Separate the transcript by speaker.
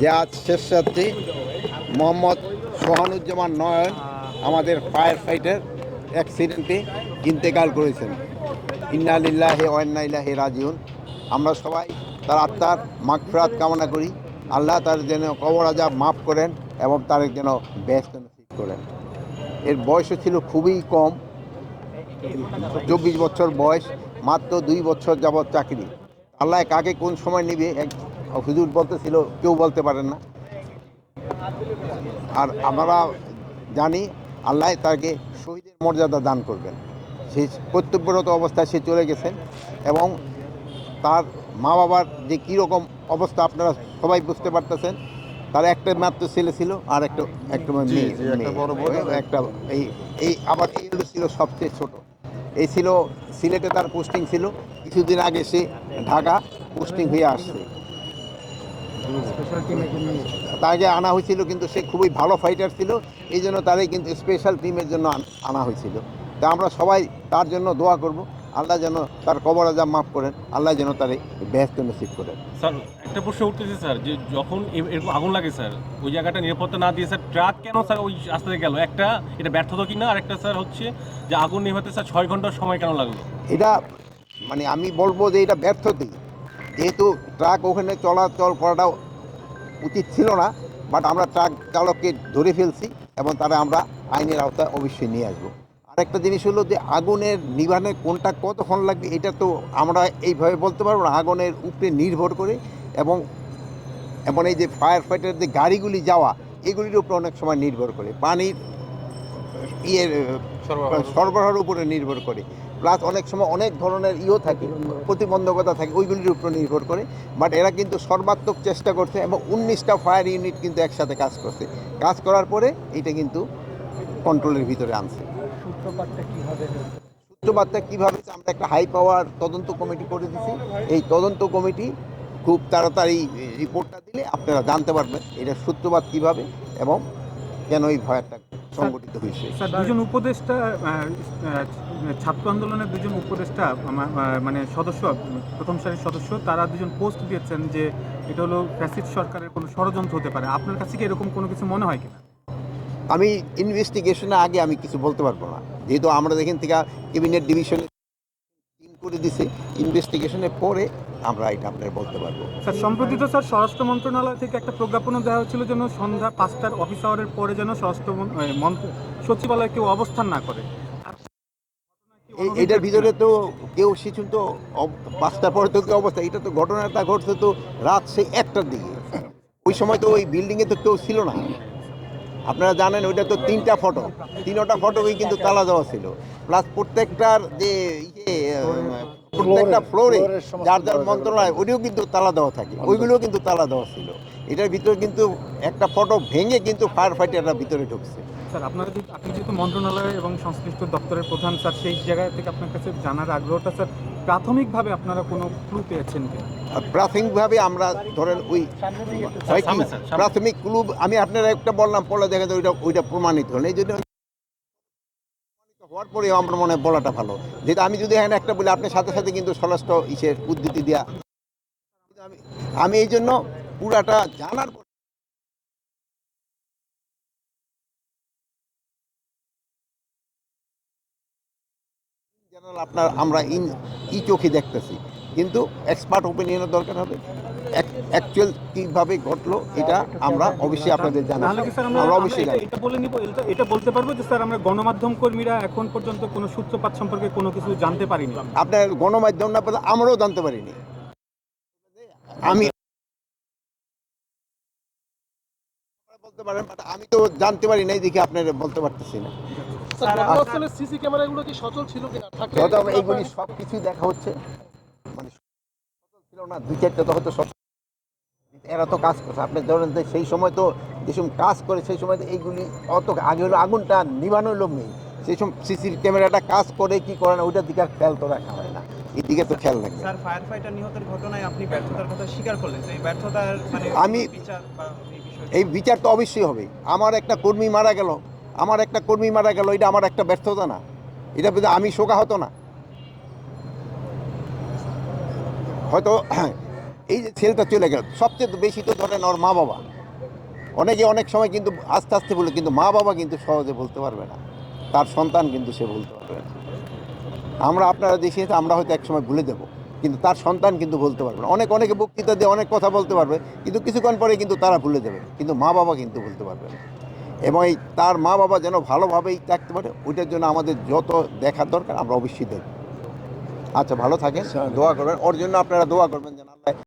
Speaker 1: যে আজ শেষ মোহাম্মদ সোহানুজ্জামান নয়ন আমাদের ফায়ার ফাইটার অ্যাক্সিডেন্টে ইন্তেকাল করেছেন। ইন্না লিল্লাহে ওয়ান্না ইলাহি রাজিউন। আমরা সবাই তার আত্মার মাগফিরাত কামনা করি। আল্লাহ তার যেন কবর আজাব মাফ করেন এবং তার যেন ব্যস্ত নসিব করেন। এর বয়সও ছিল খুবই কম, চব্বিশ বছর বয়স, মাত্র দুই বছর যাবৎ চাকরি। আল্লাহ কাকে কোন সময় নেবে, এক হুজুর বলতেছিল কেউ বলতে পারেন না। আর আমরা জানি আল্লাহ তাকে শহীদের মর্যাদা দান করবেন। সেই কর্তব্যরত অবস্থায় সে চলে গেছেন এবং তার মা বাবার যে কীরকম অবস্থা আপনারা সবাই বুঝতে পারতেছেন তার একটা মাত্র ছেলে ছিল আর একটা একটা
Speaker 2: একটা বড় বোন।
Speaker 1: একটা এই এই আবার এই ছিল সবচেয়ে ছোট। এই ছিল সিলেটে তার পোস্টিং ছিল। কিছুদিন আগে সে ঢাকা পোস্টিং হয়ে আসছে। তাকে আনা হয়েছিল কিন্তু সে খুবই ভালো ফাইটার ছিল। এই জন্য তারই কিন্তু স্পেশাল টিমের জন্য আন- আনা হয়েছিল। তা আমরা সবাই তার জন্য দোয়া করব। আল্লাহ যেন তার কবর আজাব মাফ করেন। আল্লাহ যেন তার ব্যস্ত নসিব করেন।
Speaker 3: স্যার একটা প্রশ্ন উঠতেছে স্যার যে যখন এরকম আগুন লাগে স্যার ওই জায়গাটা নিরাপত্তা না দিয়ে স্যার ট্রাক কেন স্যার ওই রাস্তা দিয়ে গেল? একটা এটা ব্যর্থতা কিনা? আর একটা স্যার হচ্ছে যে আগুন নেভাতে স্যার ছয় ঘণ্টার সময় কেন লাগল?
Speaker 1: এটা মানে আমি বলব যে এটা ব্যর্থতেই যেহেতু ট্রাক ওখানে চলাচল করাটা উচিত ছিল না বাট আমরা ট্রাক চালককে ধরে ফেলছি এবং তারা আমরা আইনের আওতায় অবশ্যই নিয়ে আসব। আরেকটা জিনিস হলো যে আগুনের নিবানে কোনটা কতক্ষণ লাগবে এটা তো আমরা এইভাবে বলতে পারব না, আগুনের উপরে নির্ভর করে এবং এবং এই যে ফায়ার ফাইটার যে গাড়িগুলি যাওয়া, এগুলির উপরে অনেক সময় নির্ভর করে। পানির ইয়ের সরবরাহের উপরে নির্ভর করে। প্লাস অনেক সময় অনেক ধরনের ইও থাকে প্রতিবন্ধকতা থাকে ওইগুলির উপর নির্ভর করে। বাট এরা কিন্তু সর্বাত্মক চেষ্টা করছে এবং উনিশটা ফায়ার ইউনিট কিন্তু একসাথে কাজ করছে। কাজ করার পরে এটা কিন্তু কন্ট্রোলের ভিতরে আনছে। সূত্রপাতটা কীভাবে হয়েছে? আমরা একটা হাই পাওয়ার তদন্ত কমিটি করে দিছি এই তদন্ত কমিটি খুব তাড়াতাড়ি রিপোর্টটা দিলে আপনারা জানতে পারবেন এটা সূত্রপাত কীভাবে এবং কেন এই ভয়টা সংগঠিত হয়েছে।
Speaker 4: দুজন উপদেষ্টা ছাত্র আন্দোলনের দুজন উপদেষ্টা মানে সদস্য প্রথম সারির সদস্য তারা দুজন পোস্ট দিয়েছেন যে এটা হলো ফ্যাসিড সরকারের কোনো ষড়যন্ত্র হতে পারে। আপনার কাছে কি এরকম কোনো কিছু মনে হয় কিনা?
Speaker 1: আমি ইনভেস্টিগেশনে আগে আমি কিছু বলতে পারব না। যেহেতু আমরা এখান থেকে ক্যাবিনেট ডিভিশনে টিম করে দিছে। ইনভেস্টিগেশনের পরে আমরা এটা আপনার বলতে পারব।
Speaker 4: স্যার সম্প্রতি তো স্যার স্বরাষ্ট্র মন্ত্রণালয় থেকে একটা প্রজ্ঞাপনও দেওয়া হয়েছিল যেন সন্ধ্যা পাঁচটার অফিস আওয়ারের পরে যেন স্বরাষ্ট্র মন- মন্ত্র- সচিবালয়ে কেউ অবস্থান না করে।
Speaker 1: এই এটার ভিতরে তো কেউ শিশু তো পাঁচটার পরে তো কেউ অবস্থা এটা তো ঘটনাটা ঘটছে তো রাত সেই একটার দিকে। ওই সময় তো ওই বিল্ডিংয়ে তো কেউ ছিল না। আপনারা জানেন ওইটা তো তিনটা ফটো তিনটা ফটোই কিন্তু তালা দেওয়া ছিল। প্লাস প্রত্যেকটার যে ইয়ে প্রত্যেকটা ফ্লোরে যার যার মন্ত্রণালয় ওইটাও কিন্তু তালা দেওয়া থাকে। ওইগুলোও কিন্তু তালা দেওয়া ছিল। এটার ভিতরে কিন্তু একটা ফটো ভেঙে কিন্তু ফায়ার ফাইটাররা ভিতরে ঢুকছে।
Speaker 4: স্যার আপনারা যদি আপনি যেহেতু মন্ত্রণালয় এবং সংশ্লিষ্ট দপ্তরের প্রধান স্যার সেই জায়গা থেকে আপনার কাছে জানার আগ্রহটা স্যার প্রাথমিকভাবে আপনারা কোনো ক্লু পেয়েছেন
Speaker 1: আর প্রাথমিকভাবে আমরা ধরেন ওই কি। প্রাথমিক ক্লুব আমি আপনারা একটা বললাম পরে দেখা যায় ওইটা ওইটা প্রমাণিত হলো। এই জন্য হওয়ার পরে আমার মনে হয় বলাটা ভালো। যেটা আমি যদি এখানে একটা বলি, আপনার সাথে সাথে কিন্তু স্বরাষ্ট্র ইসের উদ্ধৃতি দেওয়া আমি আমি এই জন্য পুরাটা জানার পর জেনারেল আপনার আমরা ইন ই চোখে দেখতেছি। কিন্তু এক্সপার্ট ওপিনিয়নের দরকার হবে। অ্যাকচুয়াল কীভাবে ঘটলো এটা আমরা অবশ্যই আপনাদের জানাব।
Speaker 4: কি স্যার আমরা
Speaker 1: অবশ্যই
Speaker 4: এটা- এটা বলে নিব এটা- বলতে পারব যে স্যার আমরা গণমাধ্যম কর্মীরা এখন পর্যন্ত কোনো সূত্রপাত সম্পর্কে কোনো কিছু জানতে পারিনি।
Speaker 1: আপনার গণমাধ্যম না পেলে আমরাও জানতে পারিনি। আমি বলতে পারেন আমি তো জানতে পারি নাই দেখে আপনার বলতে পারতেছি না
Speaker 5: সিসি ক্যামেরাগুলো কি সচল ছিল কিনা? থাকে
Speaker 1: এইগুলি সব কিছুই দেখা হচ্ছে। মানে সচল ছিল না দুই চারটা তো হয়তো সব এরা তো কাজ করছে। আপনি ধরেন যে সেই সময় তো যে সময় কাজ করে সেই সময় তো এইগুলি অত আগে হলো আগুনটা নিবানো লোক নেই। সেই সময় সিসি ক্যামেরাটা কাজ করে কি করে না ওইটার দিকে আর খেয়াল তো রাখা হয় না। এদিকে তো খেয়াল রাখবে
Speaker 6: স্যার ফায়ার ফাইটার নিহতের ঘটনায় আপনি ব্যর্থতার কথা স্বীকার করলেন। তো এই ব্যর্থতার মানে
Speaker 1: আমি-
Speaker 6: বিচার এই
Speaker 1: বিচার তো অবশ্যই হবে। আমার একটা কর্মী মারা গেল। আমার একটা কর্মী মারা গেল এটা আমার একটা ব্যর্থতা না। এটা আমি শোকা হতো না। হয়তো এই যে ছেলেটা চলে গেল সবচেয়ে বেশি তো ধরেন ওর মা বাবা। অনেকে অনেক সময় কিন্তু আস্তে আস্তে বলে কিন্তু মা বাবা কিন্তু সহজে বলতে পারবে না। তার সন্তান কিন্তু সে বলতে পারবে না। আমরা আপনারা দেখিয়েছে আমরা হয়তো একসময় ভুলে দেবো কিন্তু তার সন্তান কিন্তু বলতে পারবে না। অনেক অনেকে বক্তৃতা দিয়ে অনেক কথা বলতে পারবে কিন্তু কিছুক্ষণ পরে কিন্তু তারা ভুলে যাবে কিন্তু মা বাবা কিন্তু বলতে পারবে না। এবং এই তার মা বাবা যেন ভালোভাবেই থাকতে পারে ওইটার জন্য আমাদের যত দেখার দরকার আমরা অবশ্যই দেখব। আচ্ছা ভালো থাকেন দোয়া করবেন। ওর জন্য আপনারা দোয়া করবেন যেন